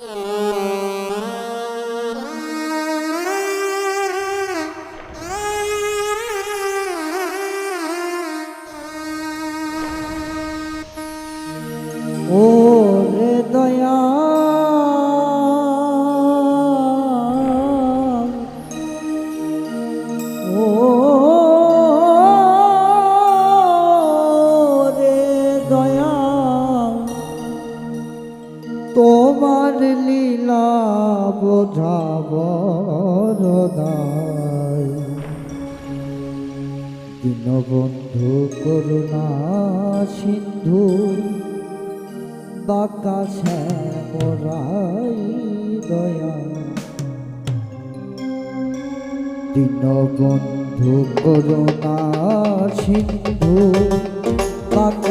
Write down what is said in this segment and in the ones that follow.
ও দীনবন্ধু করুণা সিন্ধু বাকা শ্যামরাই দয়া। দীনবন্ধু করুণা সিন্ধু বাঁকা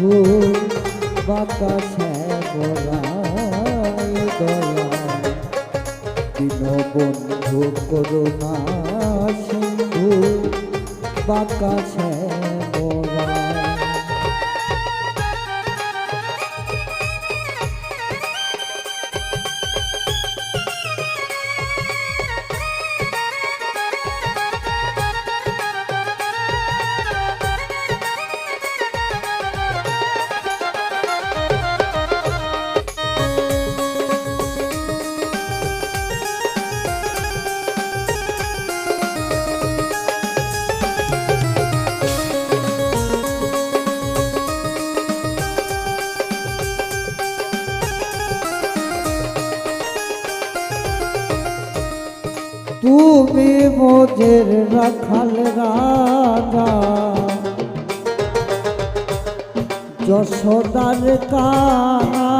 সিন্ধু বাতাসে গোড়ায় দয়া। সিন্ধু বাতাসে মোদের রাখাল রাজা। যশোদার কানাই।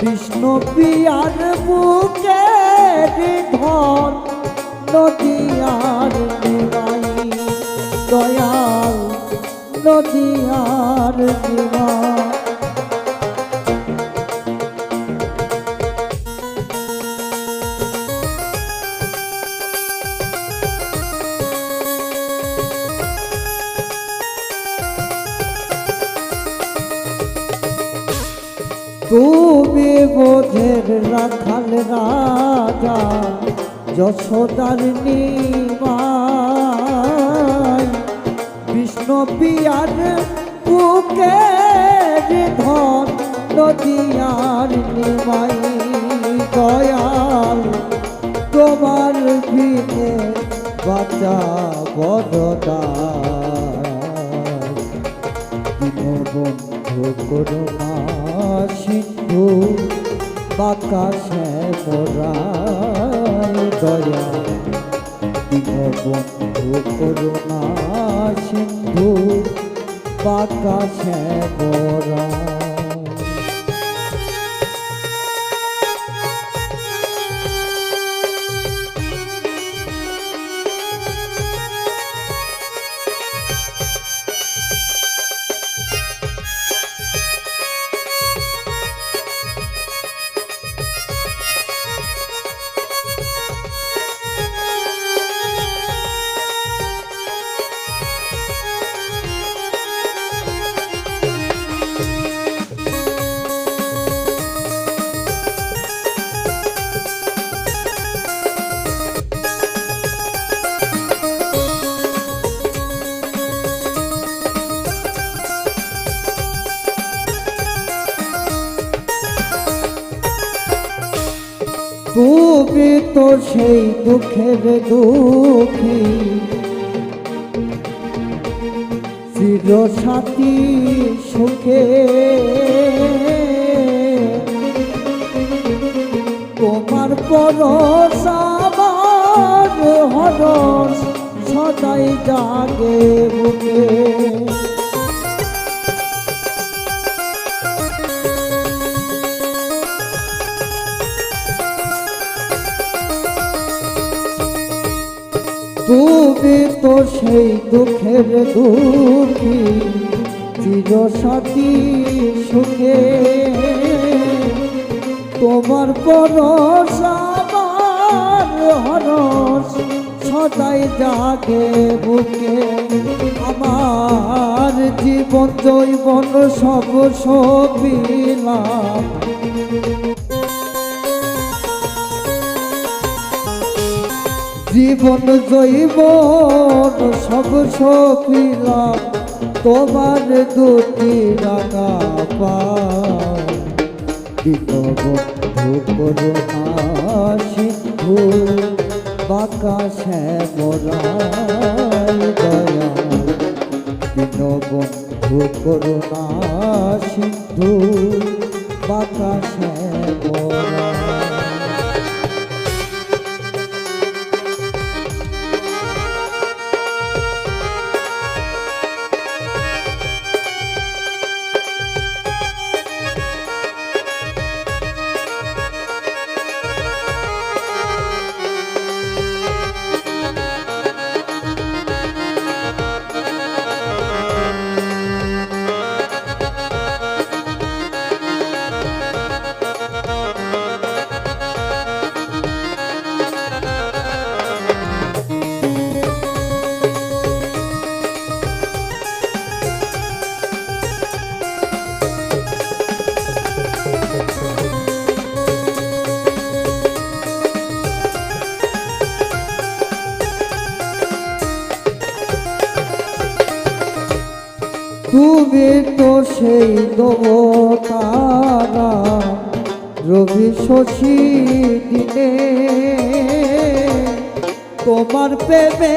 বিষ্ণু পিয়ার বুকে ধন নদিয়ার নিবাই দয়াল নদিয়ার নিবাই তুমি বোধের রাখাল রাজা যশোদার নিমাই। বিষ্ণু পিয়ার বুকে ধন নদিয়ার নিমাই দয়াল, তোমার ভিনে বাঁচা বড়দা দীনবন্ধু করুণা সিন্ধু বাতাসে পড়াই দয়া। দীনবন্ধু করুণা সিন্ধু বাতাসে মোরায় তুমি তো সেই দুঃখের দুঃখী। চির সাথী সুখে। তোমার পরশ হরস সদাই জাগে বুকে তুমি তো সেই দুঃখের দুঃখী চিরসাথী সুখে। তোমার পরশ আমার সদাই জাগে বুকে। আমার জীবন, জৈবন সব সবিলাম জীবন জৈবন সব সপিলাম তোমার দুটি রাঙা পাবন্ধু করুণা সিন্ধু বাঁকা শ্যামরাই দয়া তুমি তো সেই দেবতারা রবি শশী তোমার প্রেমে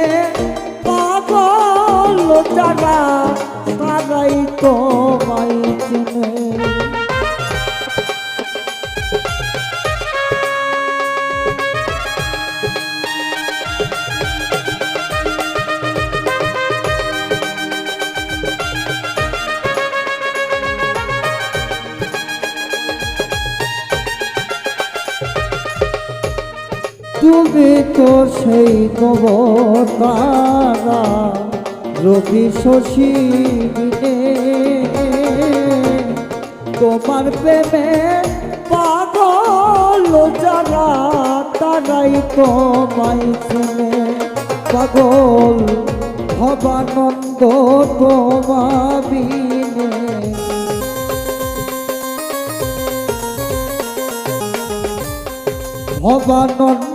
তুমি তো সেই নবতারা রবি শশী তোমার প্রেমে পাগল যারা, তারাই তোমায় চেনে। পাগল ভবানন্দ তোমাবিনে ভবানন্দ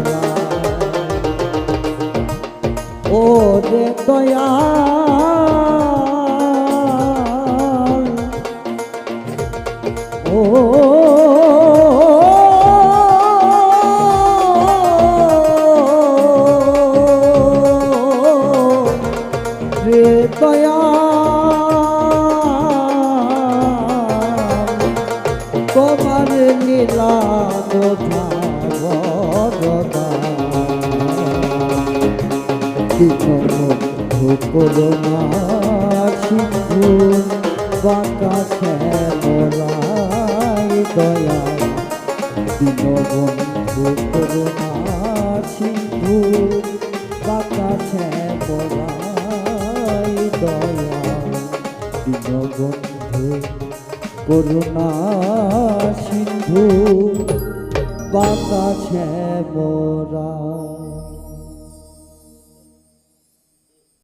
ও রে দয়াল ও সিন্ধু বাঁকা শ্যামরাই দয়া দীনবন্ধু করুণা সিন্ধু বাঁকা শ্যামরাই দয়া দীনবন্ধু করুণা সিন্ধু বাঁকা শ্যামরা